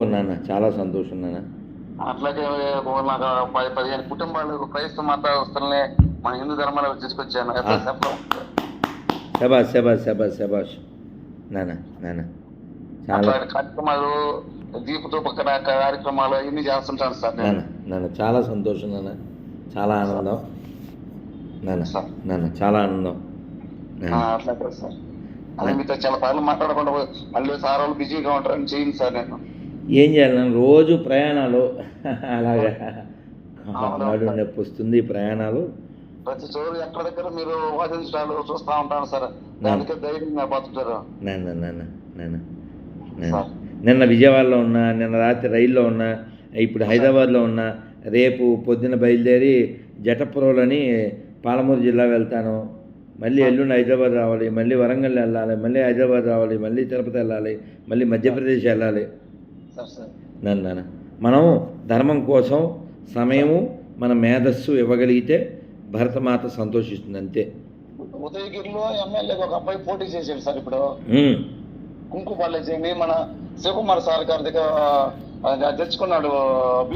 నాన్న చాలా సంతోషం నాన్న. అట్లాగే నాకు పది పదిహేను కుటుంబాలు క్రైస్తవ మతస్థుల్ని మన హిందూ ధర్మాలకు తీసుకొచ్చాను? శబాష్ శబాష్ శబాష్ శబాష్. నాన్న నాన్న. చాలా కార్యక్రమాలు దీపతో పక్కన కార్యక్రమాలు ఇన్ని చేస్తుంటాను సార్ నేను. నాన్న నాన్న చాలా సంతోషం నాన్న. చాలా ఆనందం. నాన్న సార్. నాన్న చాలా ఆనందం. అట్లాగే సార్. అదే మీతో చాలా సార్లు మాట్లాడకుండా మళ్ళీ సార్ వాళ్ళు బిజీగా ఉంటారని చేయండి సార్ నేను. ఏం చేయాలి? నాన్న రోజు ప్రయాణాలు. అలాగా. నాడు నొప్పి వస్తుంది ప్రయాణాలు. ప్రతి చోటు ఎక్కడ దగ్గర మీరు వాదించడాలు చూస్తా ఉంటాను సార్. దానికే ధైర్యంగా బతుకుతారు నాన్న నాన్న నాన్న నాన్న సార్. నిన్న విజయవాడలో ఉన్నా నిన్న రాత్రి రైల్లో ఉన్నా ఇప్పుడు హైదరాబాద్లో ఉన్నా రేపు పొద్దున బయలుదేరి జటపురంలోని పాలమూరు జిల్లా వెళ్తాను. మళ్ళీ ఎల్లుండి హైదరాబాద్ రావాలి మళ్ళీ వరంగల్ వెళ్ళాలి మళ్ళీ హైదరాబాద్ రావాలి మళ్ళీ తిరుపతి వెళ్ళాలి మళ్ళీ మధ్యప్రదేశ్ వెళ్ళాలి. నన్ను మనం ధర్మం కోసం సమయము మన మేధస్సు ఇవ్వగలిగితే భరతమాత సంతోషిస్తుంది అంతే. ఉదయగిరిలో ఎమ్మెల్యేగా ఒక అబ్బాయి పోటీ చేశాడు సార్ ఇప్పుడు. కుంకుపల్లి చేయండి మన శివకుమార్ సార్ గారి దగ్గర తెచ్చుకున్నాడు.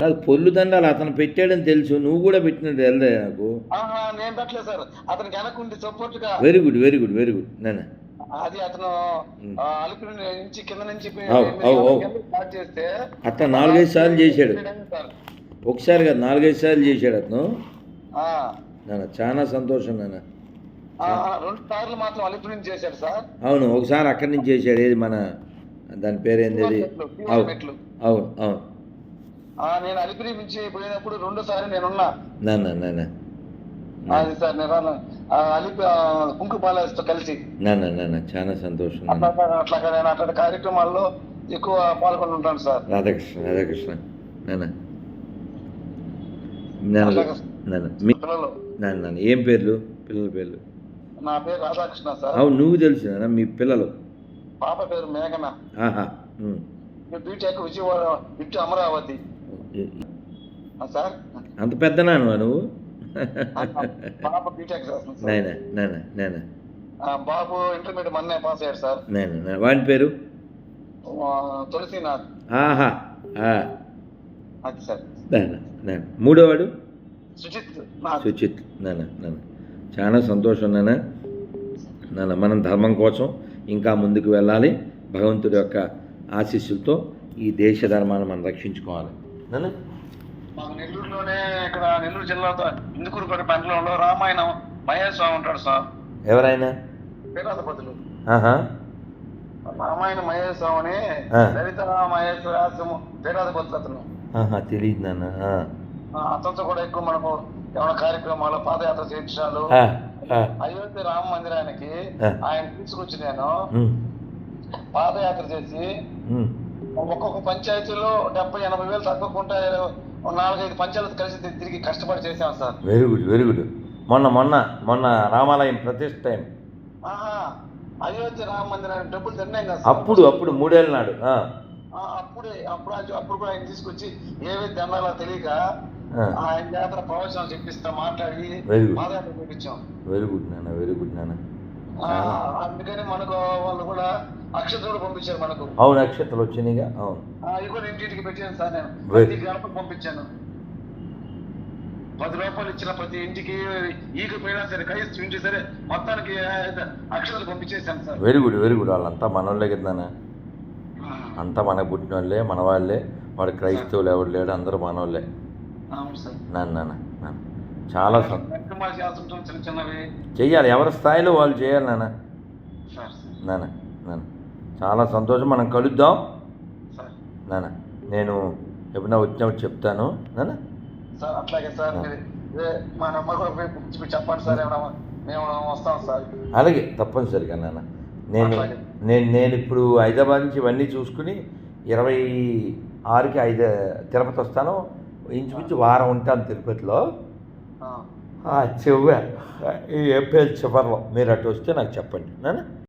కాదు పొల్లు దండాలు అతను పెట్టాడని తెలుసు నువ్వు కూడా పెట్టినట్టు వెళ్ళదే నాకు? ఆహా, నేను పెట్టలేదు సార్. అతనికి వెనకుండి సపోర్ట్గా. Very good very good very good నాన్న. అది అతను అలిపిరి నుంచి కింద నుంచి. స్టార్ట్ చేస్తే అట్లా నాలుగైదు సార్లు చేశాడు. సార్? ఒకసారి కాదు నాలుగైదు సార్లు చేశాడు అతను. నాన్న చాలా సంతోషం నాన్న. రెండు సార్లు మాత్రం అలిపిరి నుంచి చేశాడు సార్. అవును ఒకసారి అక్కడి నుంచి చేశాడు. ఏది మన దాని పేరు ఏంది అది మెట్లు, అవును అవును. అవును నేను అలిపిరి నుంచి పోయినప్పుడు రెండు సార్లు నేనున్నా నాన్న నాన్న. సార్ నేను ఆ, కుంకు కలిసి. చాలా సంతోషం అట్లా నాన్న. అట్లా నేను అట్లాంటి కార్యక్రమాల్లో ఎక్కువ పాల్గొని ఉంటాను సార్. రాధాకృష్ణ రాధాకృష్ణ పిల్లలు. ఏం పేర్లు? పిల్లల పేర్లు. నా పేరు రాధాకృష్ణ సార్. అవును నువ్వు తెలుసు నాన్న మీ పిల్లలు. పాప పేరు మేఘన. ఆహా. బీటెక్ విజయవాడ ఇటు అమరావతి. సార్. అంత పెద్ద నాన్నవా నువ్వు? పాప బీటెక్ చేస్తుంది బాబు ఇంటర్మీడియట్ మొన్నే పాస్ అయ్యాడు సార్. నాన్న వాని పేరు? తులసినాథ్. ఆహా ఆ, అది సార్. నాన్న నాన్న మూడోవాడు నాథ్. సుచిత్ నాన్న నాన్న చాలా సంతోషం నాన్న నాన్న మనం ధర్మం కోసం ఇంకా ముందుకు వెళ్ళాలి. భగవంతుడి యొక్క ఆశీస్సులతో ఈ దేశ ధర్మాన్ని మనం రక్షించుకోవాలి. నాన్న మాకు నెల్లూరులోనే ఇక్కడ నెల్లూరు జిల్లాలో ఇందుకూరుపేట మండలంలో రామాయణం మహేష్ స్వామి ఉంటాడు సార్. ఎవరైనా? పేరాధపతులు రామాయణ మహేష్ స్వామిని ఆ. లలిత మహేష్ పేరాధపతులు అతను. తెలియదు నాన్న అతనితో కూడా ఎక్కువ మనకు ఏమైనా కార్యక్రమాలు పాదయాత్ర చేయించాలు. అయోధ్య రామ మందిరానికి. ఆయన తీసుకొచ్చి నేను పాదయాత్ర చేసి. ఒక్కొక్క పంచాయతీలో డెబ్బై ఎనభై వేలు తగ్గకుండా నాలుగైదు పంచాయతీలు కలిసి తిరిగి కష్టపడి చేశాం sir very good very good మొన్న మొన్న మొన్న రామాలయం ప్రతిష్ట టైం అయోధ్య రామ మందిరానికి డబ్బులు తిన్నాం కదా. అప్పుడు అప్పుడు మూడేళ్ళ నాడు అప్పుడే అప్పుడు అప్పుడు కూడా ఆయన తీసుకొచ్చి ఏవైతే దండాలో తెలియక. ఆయన జాతర ప్రవచనం చెప్పిస్తా మాట్లాడి. పాదయాత్ర చేపించాం వెరీ గుడ్ నాన్న వెరీ గుడ్ నాన్న అందుకని మనకు వాళ్ళు కూడా అక్షతలు పంపించారు మనకు. అవును నక్షత్రాలు వచ్చినాయిగా అవును. ఇవి కూడా ఇంటింటికి పెట్టాను సార్ నేను. ప్రతి గడపకు పంపించాను. పది రూపాయలు ఇచ్చిన ప్రతి ఇంటికి ఈగ పోయినా సరే కైస్ ఇంటి సరే మొత్తానికి అక్షతలు పంపించేశాను sir. Very good very good వాళ్ళంతా మనోళ్ళే కదా నాన్న. అంతా మనకు పుట్టిన వాళ్ళే మన వాళ్ళే. వాడు క్రైస్తవులు ఎవడు లేడు అందరూ మనోళ్ళే. నాన్న నాన్న చాలా సం- కార్యక్రమాలు చేస్తుంటాం చిన్న చిన్నవి. చెయ్యాలి. ఎవరి స్థాయిలో వాళ్ళు చేయాలి నాన్న. నాన్న నాన్న. చాలా సంతోషం. మనం కలుద్దాం. సార్. నాన్న నేను ఎప్పుడైనా వచ్చినప్పుడు చెప్తాను. నాన్న. సార్ అట్లాగే సార్ మా నెంబర్ కూడా పోయి పిలిచి చెప్పండి సార్. ఏమన్నా మేము వస్తాం సార్. అలాగే తప్పనిసరిగా నాన్న. నేను. నేను నేను ఇప్పుడు హైదరాబాద్ నుంచి ఇవన్నీ చూసుకుని ఇరవై ఆరుకి ఐదు తిరుపతి వస్తాను. ఇంచుమించు వారం ఉంటాను తిరుపతిలో. ఆ, ఈ ఏప్రిల్ చివరిలో మీరు అటు వస్తే నాకు చెప్పండి. నేను?